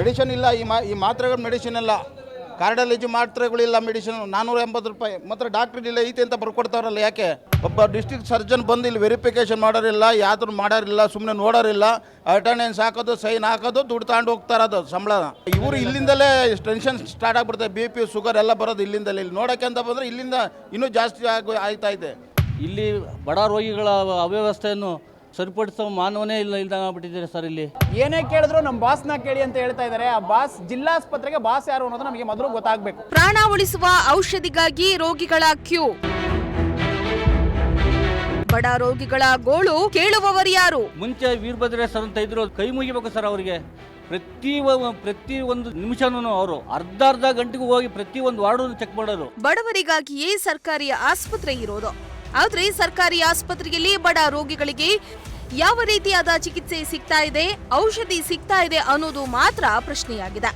Medicine ಇಲ್ಲ, ಈ ಮಾ, ಈ ಮಾತ್ರೆಗಳು ಮೆಡಿಷನ್ ಇಲ್ಲ ಕಾರ್ಡಾಲಜಿ ಮಾತ್ರೆಗಳಿಲ್ಲ ಮೆಡಿಸಿನ್ ನಾನ್ನೂರ ಎಂಬತ್ತು ರೂಪಾಯಿ. ಮಾತ್ರ ಡಾಕ್ಟ್ರ್ ಇಲ್ಲ ಐತೆ ಅಂತ ಬರ್ಕೊಡ್ತಾರಲ್ಲ ಯಾಕೆ? ಒಬ್ಬ ಡಿಸ್ಟ್ರಿಕ್ಟ್ ಸರ್ಜನ್ ಬಂದು ಇಲ್ಲಿ ವೆರಿಫಿಕೇಶನ್ ಮಾಡೋರಿಲ್ಲ ಯಾವ್ದು ಮಾಡೋರಿಲ್ಲ ಸುಮ್ಮನೆ ನೋಡೋರಿಲ್ಲ. ಅಟೆಂಡೆನ್ಸ್ ಹಾಕೋದು ಸೈನ್ ಹಾಕೋದು, ದುಡ್ಡು ತಗೊಂಡು ಹೋಗ್ತಾರದು ಸಂಬಳ. ಇವರು ಇಲ್ಲಿಂದಲೇ ಟೆನ್ಷನ್ ಸ್ಟಾರ್ಟ್ ಆಗ್ಬಿಡುತ್ತೆ ಬಿ ಪಿ ಶುಗರ್ ಎಲ್ಲ ಬರೋದು ಇಲ್ಲಿಂದಲೇ. ಇಲ್ಲಿ ನೋಡೋಕೆ ಅಂತ ಬಂದರೆ ಇಲ್ಲಿಂದ ಇನ್ನೂ ಜಾಸ್ತಿ ಆಗಿ ಆಯ್ತಾ ಇದೆ ಇಲ್ಲಿ ಬಡ ರೋಗಿಗಳ ಅವ್ಯವಸ್ಥೆಯನ್ನು ಸರಿಪಡಿಸೋ ಮಾನವನೇ ಇಲ್ಲ ಇಲ್ದಂಗೆ ಆಗ್ಬಿಟ್ಟಿದ್ದಾರೆ ಸರ್ ಇಲ್ಲಿ. ಏನೇ ಕೇಳಿದ್ರು ನಮ್ಮ ಬಾಸ್ನ ಕೇಳಿ ಅಂತ ಹೇಳ್ತಾ ಇದ್ದಾರೆ. ಆ ಬಾಸ್ ಜಿಲ್ಲಾಸ್ಪತ್ರೆಗೆ ಬಾಸ್ ಯಾರು ಅನ್ನೋದು ನಮಗೆ ಮೊದಲು ಗೊತ್ತಾಗಬೇಕು. ಪ್ರಾಣ ಉಳಿಸುವ ಔಷಧಿಗಾಗಿ ರೋಗಿಗಳ ಕ್ಯೂ. ಬಡ ರೋಗಿಗಳ ಗೋಳು ಕೇಳುವವರು ಯಾರು? ಮುಂಚೆ ವೀರಭದ್ರ ಸರ್ ಅಂತ ಇದ್ರು ಕೈ ಮುಗಿಬೇಕು ಸರ್ ಅವರಿಗೆ. ಪ್ರತಿ ಒ- ಪ್ರತಿ ಒಂದು ನಿಮಿಷನೂ ಅವರು ಅರ್ಧ ಅರ್ಧ ಗಂಟೆಗೂ ಹೋಗಿ ಪ್ರತಿ ಒಂದು ವಾರ್ಡ್ ಚೆಕ್ ಮಾಡೋರು. ಬಡವರಿಗಾಗಿಯೇ ಸರ್ಕಾರಿ ಆಸ್ಪತ್ರೆ ಇರೋದು. ಆದ್ರೆ ಸರ್ಕಾರಿ ಆಸ್ಪತ್ರೆಯಲ್ಲಿ ಬಡ ರೋಗಿಗಳಿಗೆ ಯಾವ ರೀತಿಯಾದ ಚಿಕಿತ್ಸೆ ಸಿಗ್ತಾ ಇದೆ, ಔಷಧಿ ಸಿಗ್ತಾ ಇದೆ ಅನ್ನೋದು ಮಾತ್ರ ಪ್ರಶ್ನೆಯಾಗಿದೆ.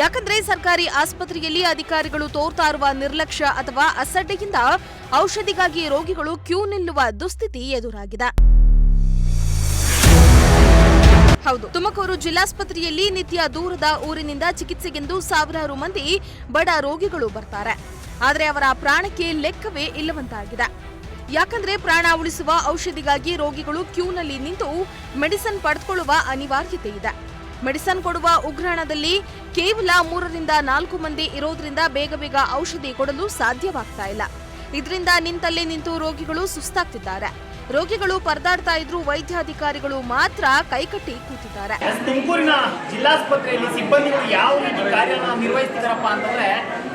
ಯಾಕಂದ್ರೆ ಸರ್ಕಾರಿ ಆಸ್ಪತ್ರೆಯಲ್ಲಿ ಅಧಿಕಾರಿಗಳು ತೋರ್ತಾ ಇರುವ ನಿರ್ಲಕ್ಷ್ಯ ಅಥವಾ ಅಸಡ್ಡೆಯಿಂದ ಔಷಧಿಗಾಗಿ ರೋಗಿಗಳು ಕ್ಯೂ ನಿಲ್ಲುವ ದುಸ್ಥಿತಿ ಎದುರಾಗಿದೆ. ಹೌದು, ತುಮಕೂರು ಜಿಲ್ಲಾಸ್ಪತ್ರೆಯಲ್ಲಿ ನಿತ್ಯ ದೂರದ ಊರಿನಿಂದ ಚಿಕಿತ್ಸೆಗೆಂದು ಸಾವಿರಾರು ಮಂದಿ ಬಡ ರೋಗಿಗಳು ಬರ್ತಾರೆ. ಆದರೆ ಅವರ ಪ್ರಾಣಕ್ಕೆ ಲೆಕ್ಕವೇ ಇಲ್ಲವಂತಾಗಿದೆ. ಯಾಕಂದ್ರೆ ಪ್ರಾಣ ಉಳಿಸುವ ಔಷಧಿಗಾಗಿ ರೋಗಿಗಳು ಕ್ಯೂನಲ್ಲಿ ನಿಂತು ಮೆಡಿಸನ್ ಪಡೆದುಕೊಳ್ಳುವ ಅನಿವಾರ್ಯತೆ ಇದೆ. ಮೆಡಿಸನ್ ಕೊಡುವ ಉಗ್ರಾಣದಲ್ಲಿ ಕೇವಲ ಮೂರರಿಂದ ನಾಲ್ಕು ಮಂದಿ ಇರೋದ್ರಿಂದ ಬೇಗ ಬೇಗ ಔಷಧಿ ಕೊಡಲು ಸಾಧ್ಯವಾಗ್ತಾ ಇಲ್ಲ. ಇದರಿಂದ ನಿಂತಲ್ಲೇ ನಿಂತು ರೋಗಿಗಳು ಸುಸ್ತಾಗ್ತಿದ್ದಾರೆ. ರೋಗಿಗಳು ಪರದಾಡ್ತಾ ಇದ್ರು ವೈದ್ಯಾಧಿಕಾರಿಗಳು ಮಾತ್ರ ಕೈಕಟ್ಟಿ ಕೂತಿದ್ದಾರೆ. ತುಮಕೂರಿನ ಜಿಲ್ಲಾಸ್ಪತ್ರೆಯಲ್ಲಿ ಸಿಬ್ಬಂದಿಗಳು ಯಾವ ರೀತಿ ಕಾರ್ಯನ ನಿರ್ವಹಿಸ್ತಿದಾರಪ್ಪ ಅಂತಂದ್ರೆ,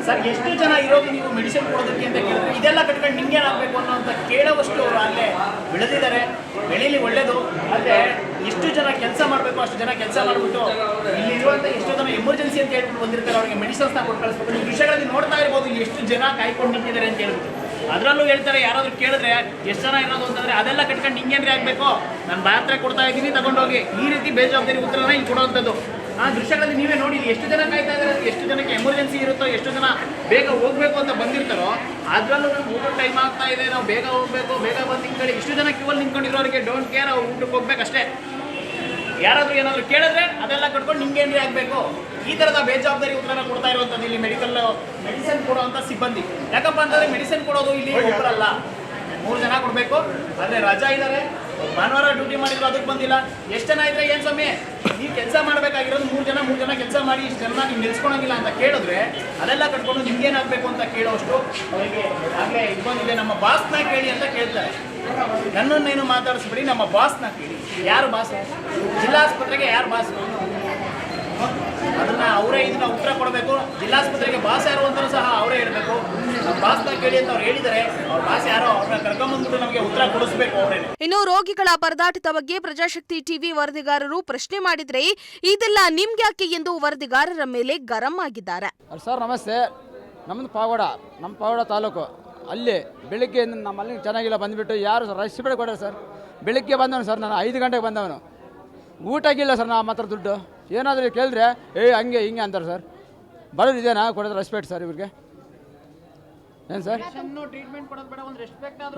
ಸರ್, ಎಷ್ಟು ಜನ ಇರೋದು ನೀವು ಮೆಡಿಸಿನ್ ಕೊಡೋದಕ್ಕೆ ಅಂತ ಕೇಳಿದ್ರೆ, ಇದೆಲ್ಲ ಕಟ್ಕೊಂಡು ನಿಮ್ಗೇನಾಗಬೇಕು ಅನ್ನೋ ಅಂತ ಕೇಳೋವಷ್ಟು ಅವರು ಅಲ್ಲೇ ಬೆಳೆದಿದ್ದಾರೆ. ಬೆಳೀಲಿ ಒಳ್ಳೇದು ಅಂದ್ರೆ ಎಷ್ಟು ಜನ ಕೆಲಸ ಮಾಡಬೇಕು, ಅಷ್ಟು ಜನ ಕೆಲಸ ಮಾಡಿಬಿಟ್ಟು ಇಲ್ಲಿ ಇರುವಂತ ಎಷ್ಟು ಜನ ಎಮರ್ಜೆನ್ಸಿ ಅಂತ ಹೇಳ್ಬಿಟ್ಟು ಬಂದಿರ್ತಾರೆ, ಅವರಿಗೆ ಮೆಡಿಸಿನ್ಸ್ನ ಕೊಟ್ಟು ಕಳಿಸ್ಬೇಕು. ವಿಷಯಗಳಲ್ಲಿ ನೋಡ್ತಾ ಇರ್ಬೋದು ಎಷ್ಟು ಜನ ಕಾಯ್ಕೊಂಡು ನಿಂತಿದ್ದಾರೆ ಅಂತ ಹೇಳ್ಬಿಟ್ಟು. ಅದರಲ್ಲೂ ಹೇಳ್ತಾರೆ, ಯಾರಾದರೂ ಕೇಳಿದ್ರೆ ಎಷ್ಟು ಜನ ಇರೋದು ಅಂತಂದರೆ ಅದೆಲ್ಲ ಕಟ್ಕೊಂಡು ನಿಂಗೇನ್ರಿ ಆಗಬೇಕು? ನಾನು ಬಾತ್ರೆ ಕೊಡ್ತಾ ಇದ್ದೀನಿ, ತಗೊಂಡೋಗಿ. ಈ ರೀತಿ ಬೇಜವಾಬ್ದಾರಿ ಉತ್ತರನ ಇಲ್ಲಿ ಕೊಡುವಂಥದ್ದು. ಆ ದೃಶ್ಯಗಳಲ್ಲಿ ನೀವೇ ನೋಡಿ, ಎಷ್ಟು ಜನ ಕಾಯ್ತಾ ಇದ್ದಾರೆ, ಎಷ್ಟು ಜನಕ್ಕೆ ಎಮರ್ಜೆನ್ಸಿ ಇರುತ್ತೋ, ಎಷ್ಟು ಜನ ಬೇಗ ಹೋಗಬೇಕು ಅಂತ ಬಂದಿರ್ತಾರೋ, ಅದರಲ್ಲೂ ಊಟ ಟೈಮ್ ಆಗ್ತಾ ಇದೆ, ನಾವು ಬೇಗ ಹೋಗಬೇಕು, ಬೇಗ ಬಂದು ನಿಂತ್ಕೊಳ್ಳಿ. ಇಷ್ಟು ಜನ ಕ್ಯೂವಲ್ಲಿ ನಿಂತ್ಕೊಂಡಿರೋರಿಗೆ ಡೋಂಟ್ ಕೇರ್ ಅವ್ರು ಊಟಕ್ಕೆ ಹೋಗ್ಬೇಕಷ್ಟೇ. ಯಾರಾದ್ರೂ ಏನಾದ್ರು ಕೇಳಿದ್ರೆ ಅದೆಲ್ಲ ಕಟ್ಕೊಂಡು ನಿಮ್ಗೇನ್ರಿ ಆಗಬೇಕು. ಈ ತರದ ಬೇಜವಾಬ್ದಾರಿ ಉತ್ತರ ಕೊಡ್ತಾ ಇರುವಂಥದ್ದು ಇಲ್ಲಿ ಮೆಡಿಕಲ್ ಮೆಡಿಸಿನ್ ಕೊಡುವಂಥ ಸಿಬ್ಬಂದಿ. ಯಾಕಪ್ಪ ಅಂತಂದ್ರೆ ಮೆಡಿಸಿನ್ ಕೊಡೋದು ಇಲ್ಲಿ ಅಲ್ಲ. ಮೂರು ಜನ ಕೊಡಬೇಕು. ಆದರೆ ರಜಾ ಇದ್ದಾರೆ ಭಾನುವಾರ ಡ್ಯೂಟಿ ಮಾಡಿದ್ರು ಅದಕ್ಕೆ ಬಂದಿಲ್ಲ. ಎಷ್ಟು ಜನ ಇದ್ರೆ ಏನು ಸ್ವಾಮಿ? ನೀವು ಕೆಲಸ ಮಾಡಬೇಕಾಗಿರೋದು ಮೂರು ಜನ ಮೂರು ಜನ ಕೆಲಸ ಮಾಡಿ ಇಷ್ಟು ಜನ ನೀವು ನಿಲ್ಸ್ಕೊಳಂಗಿಲ್ಲ ಅಂತ ಕೇಳಿದ್ರೆ ಅದೆಲ್ಲ ಕಟ್ಕೊಂಡು ನಿಮ್ಗೇನಾಗಬೇಕು ಅಂತ ಕೇಳೋಷ್ಟು ಅವರಿಗೆ ಆಗಲೇ ಇದು ಬಂದಿದೆ. ನಮ್ಮ ಬಾಸ್ನ ಕೇಳಿ ಅಂತ ಕೇಳ್ತಾರೆ. ನನ್ನನ್ನೇನು ಮಾತಾಡಿಸ್ಬಿಡಿ ನಮ್ಮ ಬಾಸ್ನ ಕೇಳಿ. ಯಾರು ಬಾಸ್? ಜಿಲ್ಲಾಸ್ಪತ್ರೆಗೆ ಯಾರು ಬಾಸ್? ಅದನ್ನ ಅವರೇ ಇದನ್ನ ಉತ್ತರ ಕೊಡಬೇಕು. ಜಿಲ್ಲಾಸ್ಪತ್ರೆಗೆ ಬಾಸ್ ಯಾರು ಅಂತಲೂ ಸಹ ಅವರೇ ಹೇಳಬೇಕು ನಮ್ಮ ಬಾಸ್ನ ಕೇಳಿ ಅಂತ ಅವ್ರು ಅವ್ರ ಬಾಸ್ ಯಾರೋ ಅವ್ರನ್ನ ಕರ್ಕೊಂಬಂದ್ಬಿಟ್ಟು ನಮಗೆ ಉತ್ತರ ಕೊಡಿಸ್ಬೇಕು ಅವರೇನೆ ಇನ್ನು ರೋಗಿಗಳ ಪರದಾಟದ ಬಗ್ಗೆ ಪ್ರಜಾಶಕ್ತಿ ಟಿವಿ ವರದಿಗಾರರು ಪ್ರಶ್ನೆ ಮಾಡಿದ್ರೆ ಇದೆಲ್ಲ ನಿಮ್ಗ್ಯಾಕೆ ಎಂದು ವರದಿಗಾರರ ಮೇಲೆ ಗರಂ ಆಗಿದ್ದಾರೆ. ಸರ್ ನಮಸ್ತೆ. ನಮ್ದು ಪಾವಡ ನಮ್ಮ ಪಾವಡ ತಾಲೂಕು. ಅಲ್ಲಿ ಬೆಳಿಗ್ಗೆ ನಮ್ಮಲ್ಲಿ ಚೆನ್ನಾಗಿಲ್ಲ ಬಂದುಬಿಟ್ಟು ಯಾರು ರಶ್ ಬೇಡ ಕೊಡೋರು ಸರ್. ಬೆಳಿಗ್ಗೆ ಬಂದವನು ಸರ್ ನಾನು ಐದು ಗಂಟೆಗೆ ಬಂದವನು. ಊಟ ಆಗಿಲ್ಲ ಸರ್ ನಮ್ಮ ಹತ್ರ ದುಡ್ಡು. ಏನಾದರೂ ಕೇಳಿದ್ರೆ ಏ ಹಂಗೆ ಹಿಂಗೆ ಅಂತಾರೆ ಸರ್. ಬರೋದು ಇದೇನಾ? ಕೊಡೋದು ರೆಸ್ಪೆಕ್ಟ್ ಸರ್ ಇವ್ರಿಗೆ. ಏನು ಸರ್?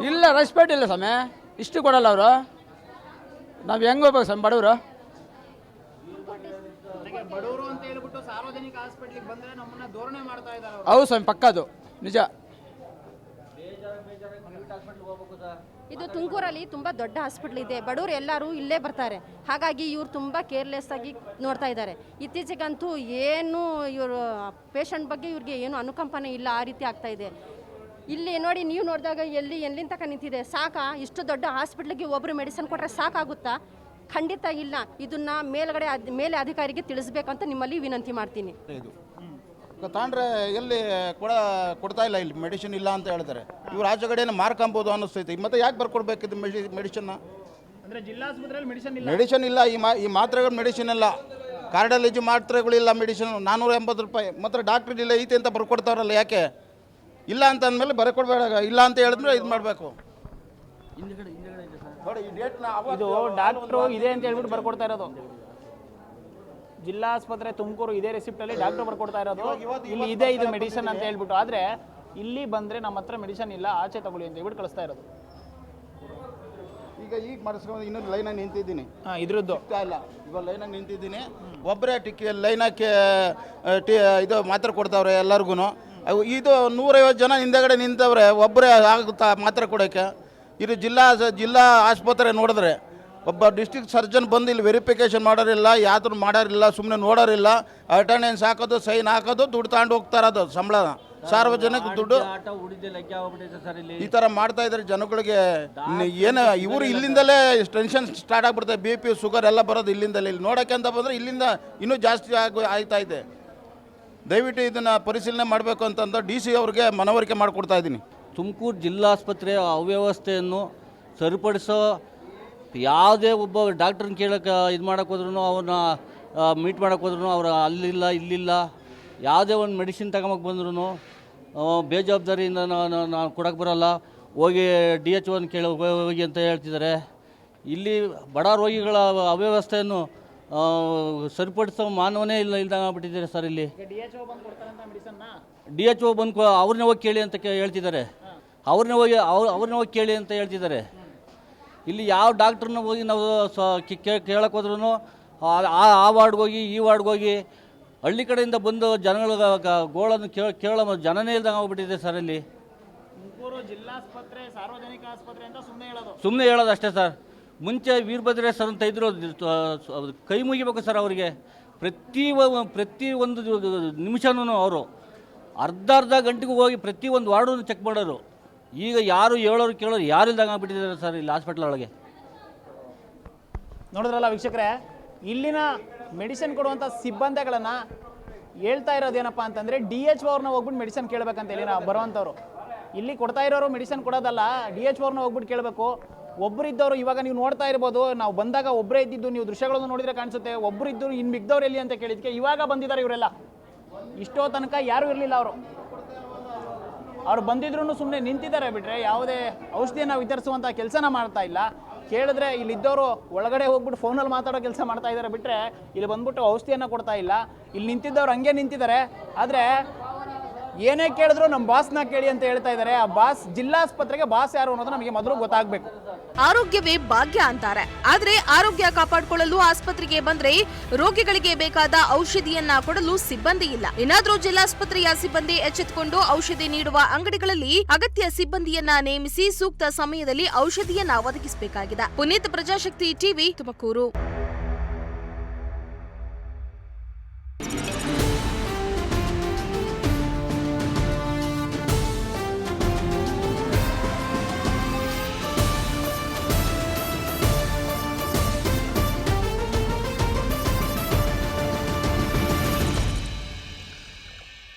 ಇಲ್ಲ ರೆಸ್ಪೆಕ್ಟ್ ಇಲ್ಲ ಸಮಯ ಇಷ್ಟು ಕೊಡಲ್ಲ ಅವರು. ನಾವು ಹೆಂಗೆ ಹೋಗ್ಬೇಕು ಸರ್ ಬಡವರು? ಹೌದು ಸ್ವಾಮಿ ಪಕ್ಕದು ನಿಜ. ಇದು ತುಮಕೂರಲ್ಲಿ ತುಂಬ ದೊಡ್ಡ ಹಾಸ್ಪಿಟ್ಲ್ ಇದೆ. ಬಡವರು ಎಲ್ಲರೂ ಇಲ್ಲೇ ಬರ್ತಾರೆ. ಹಾಗಾಗಿ ಇವ್ರು ತುಂಬ ಕೇರ್ಲೆಸ್ ಆಗಿ ನೋಡ್ತಾ ಇದ್ದಾರೆ. ಇತ್ತೀಚೆಗಂತೂ ಏನು ಇವರು ಪೇಷಂಟ್ ಬಗ್ಗೆ ಇವ್ರಿಗೆ ಏನು ಅನುಕಂಪನೆ ಇಲ್ಲ, ಆ ರೀತಿ ಆಗ್ತಾ ಇದೆ. ಇಲ್ಲಿ ನೋಡಿ, ನೀವು ನೋಡಿದಾಗ ಎಲ್ಲಿ ಎಲ್ಲಿಂದ ತನಕ ನಿಂತಿದೆ? ಸಾಕಾ? ಇಷ್ಟು ದೊಡ್ಡ ಹಾಸ್ಪಿಟ್ಲಿಗೆ ಒಬ್ಬರು ಮೆಡಿಸಿನ್ ಕೊಟ್ಟರೆ ಸಾಕಾಗುತ್ತಾ? ಖಂಡಿತ ಇಲ್ಲ. ಇದನ್ನ ಮೇಲ್ಗಡೆ ಮೇಲೆ ಅಧಿಕಾರಿಗೆ ತಿಳಿಸ್ಬೇಕಂತ ನಿಮ್ಮಲ್ಲಿ ವಿನಂತಿ ಮಾಡ್ತೀನಿ. ಇದು. ತಗೊಂಡ್ರೆ ಎಲ್ಲಿ ಕೊಡ ಕೊಡ್ತಾ ಇಲ್ಲ, ಇಲ್ಲಿ ಮೆಡಿಸಿನ್ ಇಲ್ಲ ಅಂತ ಹೇಳ್ತಾರೆ ಇವ್ರು ಆಚೆ ಕಡೆನೇ ಮಾರ್ಕೊಂಬೋದು ಅನ್ನಿಸ್ತೈತಿ. ಮತ್ತೆ ಯಾಕೆ ಬರ್ಕೊಡ್ಬೇಕಿದ್ದು ಮೆಡಿ ಮೆಡಿಸಿನ್ ಅಂದ್ರೆ ಜಿಲ್ಲಾಸ್ಪತ್ರೆಯಲ್ಲಿ ಮೆಡಿಸಿನ್ ಇಲ್ಲ. ಮೆಡಿಸಿನ್ ಇಲ್ಲ. ಈ ಮಾ ಈ ಮಾತ್ರೆಗಳು ಮೆಡಿಸಿನ್ ಇಲ್ಲ. ಕಾರ್ಡಲೇಜ್ ಮಾತ್ರೆಗಳಿಲ್ಲ ಮೆಡಿಸಿನ್ ನಾನ್ನೂರ ಎಂಬತ್ತು ರೂಪಾಯಿ. ಮಾತ್ರ ಡಾಕ್ಟರ್ ಇಲ್ಲ ಐತಿ ಅಂತ ಬರ್ಕೊಡ್ತಾರಲ್ಲ ಯಾಕೆ? ಇಲ್ಲ ಅಂತ ಅಂದಮೇಲೆ ಬರ್ಕೊಡ್ಬೇಡ. ಇಲ್ಲ ಅಂತ ಹೇಳಿದ್ರೆ ಇದು ಮಾಡಬೇಕು. ಇದು ಡಾಕ್ಟ್ರು ಇದೆ ಅಂತ ಹೇಳ್ಬಿಟ್ಟು ಬರ್ಕೊಡ್ತಾ ಇರೋದು. ಜಿಲ್ಲಾ ಆಸ್ಪತ್ರೆ ತುಮಕೂರು ಇದೇ ರೆಸಿಪ್ಟ್ ಅಲ್ಲಿ ಡಾಕ್ಟರ್ ಬರ್ಕೊಡ್ತಾ ಇರೋದು. ಇಲ್ಲಿ ಇದೆ ಇದು ಮೆಡಿಸಿನ್ ಅಂತ ಹೇಳ್ಬಿಟ್ಟು. ಆದ್ರೆ ಇಲ್ಲಿ ಬಂದ್ರೆ ನಮ್ಮ ಹತ್ರ ಮೆಡಿಸನ್ ಇಲ್ಲ ಆಚೆ ತಗೊಳ್ಳಿ ಅಂತ ಹೇಳ್ಬಿಟ್ಟು ಕಳಿಸ್ತಾ ಇರೋದು. ಈಗ ಈಗ ಮಾಡಿಸ್ಕೊಂಡು ಇನ್ನೂ ಲೈನಾಗಿ ನಿಂತಿದ್ದೀನಿ. ಹಾಂ ಇದ್ರದ್ದು. ಸಿಗ್ತಾ ಇಲ್ಲ. ಇವಾಗ ಲೈನಾಗಿ ನಿಂತಿದ್ದೀನಿ. ಒಬ್ಬರೇ ಟಿಕ್ಕಿ ಲೈನ್ ಹಾಕಿ ಟಿ ಇದು ಮಾತ್ರೆ ಕೊಡ್ತಾವ್ರೆ ಎಲ್ಲರಿಗೂ ಇದು ನೂರೈವತ್ತು ಜನ ಹಿಂದೆಗಡೆ ನಿಂತವ್ರೆ ಒಬ್ಬರೇ ಆಗುತ್ತಾ ಮಾತ್ರೆ ಕೊಡೋಕ್ಕೆ? ಇದು ಜಿಲ್ಲಾ ಜಿಲ್ಲಾ ಆಸ್ಪತ್ರೆ ನೋಡಿದ್ರೆ ಒಬ್ಬ ಡಿಸ್ಟ್ರಿಕ್ಟ್ ಸರ್ಜನ್ ಬಂದು ಇಲ್ಲಿ ವೆರಿಫಿಕೇಷನ್ ಮಾಡೋರಿಲ್ಲ ಯಾವ್ದು ಮಾಡೋರಿಲ್ಲ ಸುಮ್ಮನೆ ನೋಡೋರಿಲ್ಲ ಅಟೆಂಡೆನ್ಸ್ ಹಾಕೋದು ಸೈನ್ ಹಾಕೋದು ದುಡ್ಡು ತಗೊಂಡು ಹೋಗ್ತಾ ಇರೋದು ಸಂಬಳ ಸಾರ್ವಜನಿಕ ದುಡ್ಡು ಈ ಥರ ಮಾಡ್ತಾ ಇದ್ದಾರೆ ಜನಗಳಿಗೆ. ಏನು ಇವರು ಇಲ್ಲಿಂದಲೇ ಟೆನ್ಷನ್ ಸ್ಟಾರ್ಟ್ ಆಗ್ಬಿಡ್ತಾರೆ ಬಿ ಪಿ ಶುಗರ್ ಎಲ್ಲ ಬರೋದು ಇಲ್ಲಿಂದಲೇ. ಇಲ್ಲಿ ನೋಡೋಕ್ಕೆ ಅಂತ ಬಂದರೆ ಇಲ್ಲಿಂದ ಇನ್ನೂ ಜಾಸ್ತಿ ಆಗಿ ಆಯ್ತಾ ಇದೆ. ದಯವಿಟ್ಟು ಇದನ್ನು ಪರಿಶೀಲನೆ ಮಾಡಬೇಕು ಅಂತಂದು ಡಿ ಸಿ ಅವ್ರಿಗೆ ಮನವರಿಕೆ ಮಾಡಿಕೊಡ್ತಾ ಇದ್ದೀನಿ. ತುಮಕೂರು ಜಿಲ್ಲಾಸ್ಪತ್ರೆಯ ಅವ್ಯವಸ್ಥೆಯನ್ನು ಸರಿಪಡಿಸೋ ಯಾವುದೇ ಒಬ್ಬ ಡಾಕ್ಟ್ರನ್ನ ಕೇಳಕ್ಕೆ ಇದು ಮಾಡೋಕೆ ಹೋದ್ರೂ ಅವನ್ನ ಮೀಟ್ ಮಾಡೋಕೆ ಹೋದ್ರೂ ಅವ್ರು ಅಲ್ಲಿಲ್ಲ ಇಲ್ಲಿಲ್ಲ. ಯಾವುದೇ ಒಂದು ಮೆಡಿಸಿನ್ ತಗೊಂಬಕ್ಕೆ ಬಂದ್ರೂ ಬೇಜವಾಬ್ದಾರಿಯಿಂದ ನಾನು ನಾನು ಕೊಡೋಕೆ ಬರೋಲ್ಲ. ಹೋಗಿ ಡಿ ಎಚ್ ಒನ್ ಕೇಳಿ ಹೋಗಿ ಅಂತ ಹೇಳ್ತಿದ್ದಾರೆ. ಇಲ್ಲಿ ಬಡ ರೋಗಿಗಳ ಅವ್ಯವಸ್ಥೆಯನ್ನು ಸರಿಪಡಿಸೋ ಮಾನವನೇ ಇಲ್ಲ ಇಲ್ದಂಗೆ ಆಗ್ಬಿಟ್ಟಿದ್ದಾರೆ ಸರ್ ಇಲ್ಲಿ. ಡಿ ಎಚ್ ಒ ಬಂದು ಅವ್ರನ್ನೇ ಹೋಗಿ ಕೇಳಿ ಅಂತ ಕೇ- ಹೇಳ್ತಿದ್ದಾರೆ. ಅವ್ರನ್ನೇ ಹೋಗಿ ಅವ್ರು ಅವ್ರನ್ನೇ ಹೋಗಿ ಕೇಳಿ ಅಂತ ಹೇಳ್ತಿದ್ದಾರೆ. ಇಲ್ಲಿ ಯಾವ ಡಾಕ್ಟ್ರನ್ನ ಹೋಗಿ ನಾವು ಸ ಕೇಳಕ್ಕೆ ಹೋದ್ರೂ ಆ ಆ ವಾರ್ಡ್ಗೆ ಹೋಗಿ ಈ ವಾರ್ಡ್ಗೆ ಹೋಗಿ ಹಳ್ಳಿ ಕಡೆಯಿಂದ ಬಂದು ಜನಗಳ ಗೋಳನ್ನು ಕೇಳ ಕೇಳೋ ಜನನೇ ಇಲ್ದಂಗೆ ಆಗ್ಬಿಟ್ಟಿದೆ ಸರ್ ಇಲ್ಲಿ ಸಾರ್ವಜನಿಕ ಆಸ್ಪತ್ರೆ ಅಂತ ಸುಮ್ಮನೆ ಹೇಳೋದು. ಸುಮ್ಮನೆ ಹೇಳೋದು ಅಷ್ಟೇ ಸರ್. ಮುಂಚೆ ವೀರಭದ್ರೇಶ್ವರ ಅಂತ ಇದ್ರು ಕೈ ಮುಗಿಬೇಕು ಸರ್ ಅವರಿಗೆ. ಪ್ರತಿ ಪ್ರತಿ ಒಂದು ನಿಮಿಷನೂ ಅವರು ಅರ್ಧ ಅರ್ಧ ಗಂಟೆಗೂ ಹೋಗಿ ಪ್ರತಿ ಒಂದು ವಾರ್ಡನ್ನು ಚೆಕ್ ಮಾಡೋರು. ಈಗ ಯಾರು ಹೇಳೋರು ಕೇಳೋರು ಯಾರು ಇಲ್ದಂಗೆ ಆಗ್ಬಿಟ್ಟಿದ್ದಾರೆ ಸರ್ ಇಲ್ಲಿ ಹಾಸ್ಪಿಟ್ಲ್ ಒಳಗೆ. ನೋಡಿದ್ರಲ್ಲ ವೀಕ್ಷಕರೇ ಇಲ್ಲಿನ ಮೆಡಿಸಿನ್ ಕೊಡುವಂಥ ಸಿಬ್ಬಂದಿಗಳನ್ನು ಹೇಳ್ತಾ ಇರೋದೇನಪ್ಪ ಅಂತಂದರೆ ಡಿ ಎಚ್ ಅವ್ರನ್ನ ಹೋಗ್ಬಿಟ್ಟು ಮೆಡಿಸಿನ್ ಕೇಳಬೇಕಂತ ಹೇಳಿ ನಾವು ಬರುವಂಥವ್ರು ಇಲ್ಲಿ ಕೊಡ್ತಾ ಇರೋರು ಮೆಡಿಸಿನ್ ಕೊಡೋದಲ್ಲ, ಡಿ ಎಚ್ ಅವ್ರನ್ನ ಹೋಗ್ಬಿಟ್ಟು ಕೇಳಬೇಕು. ಒಬ್ಬರು ಇದ್ದವರು ಇವಾಗ ನೀವು ನೋಡ್ತಾ ಇರ್ಬೋದು, ನಾವು ಬಂದಾಗ ಒಬ್ಬರೇ ಇದ್ದಿದ್ದು ನೀವು ದೃಶ್ಯಗಳನ್ನು ನೋಡಿದ್ರೆ ಕಾಣಿಸುತ್ತೆ ಒಬ್ಬರು ಇದ್ದರು ಇನ್ನು ಮಿಗ್ದವ್ರು ಎಲ್ಲಿ ಅಂತ ಕೇಳಿದ್ಕೆ ಇವಾಗ ಬಂದಿದ್ದಾರೆ ಇವರೆಲ್ಲ. ಇಷ್ಟೋ ತನಕ ಯಾರೂ ಇರಲಿಲ್ಲ ಅವರು. ಅವ್ರು ಬಂದಿದ್ರು ಸುಮ್ಮನೆ ನಿಂತಿದ್ದಾರೆ ಬಿಟ್ಟರೆ ಯಾವುದೇ ಔಷಧಿಯನ್ನು ವಿತರಿಸುವಂಥ ಕೆಲಸನ ಮಾಡ್ತಾ ಇಲ್ಲ. ಕೇಳಿದ್ರೆ ಇಲ್ಲಿದ್ದವರು ಒಳಗಡೆ ಹೋಗ್ಬಿಟ್ಟು ಫೋನಲ್ಲಿ ಮಾತಾಡೋ ಕೆಲಸ ಮಾಡ್ತಾ ಇದ್ದಾರೆ ಬಿಟ್ಟರೆ ಇಲ್ಲಿ ಬಂದ್ಬಿಟ್ಟು ಔಷಧಿಯನ್ನು ಕೊಡ್ತಾ ಇಲ್ಲ. ಇಲ್ಲಿ ನಿಂತಿದ್ದವ್ರು ಹಂಗೆ ನಿಂತಿದ್ದಾರೆ. ಆದರೆ ಏನೇ ಕೇಳಿದ್ರು ನಮ್ಮ ಬಾಸ್ನ ಕೇಳಿ ಅಂತ ಹೇಳ್ತಾ ಇದ್ದಾರೆ. ಆ ಬಾಸ್ ಜಿಲ್ಲಾಸ್ಪತ್ರೆಗೆ ಬಾಸ್ ಯಾರು ಅನ್ನೋದು ನಮಗೆ ಮೊದಲು ಗೊತ್ತಾಗಬೇಕು. ಆರೋಗ್ಯವೇ ಭಾಗ್ಯ ಅಂತಾರೆ. ಆದ್ರೆ ಆರೋಗ್ಯ ಕಾಪಾಡಿಕೊಳ್ಳಲು ಆಸ್ಪತ್ರೆಗೆ ಬಂದ್ರೆ ರೋಗಿಗಳಿಗೆ ಬೇಕಾದ ಔಷಧಿಯನ್ನ ಕೊಡಲು ಸಿಬ್ಬಂದಿ ಇಲ್ಲ. ಏನಾದ್ರೂ ಜಿಲ್ಲಾಸ್ಪತ್ರೆಯ ಸಿಬ್ಬಂದಿ ಎಚ್ಚೆತ್ತುಕೊಂಡು ಔಷಧಿ ನೀಡುವ ಅಂಗಡಿಗಳಲ್ಲಿ ಅಗತ್ಯ ಸಿಬ್ಬಂದಿಯನ್ನ ನೇಮಿಸಿ ಸೂಕ್ತ ಸಮಯದಲ್ಲಿ ಔಷಧಿಯನ್ನ ಒದಗಿಸಬೇಕಾಗಿದೆ. ಪುನೀತ್ ಪ್ರಜಾಶಕ್ತಿ ಟಿವಿ ತುಮಕೂರು.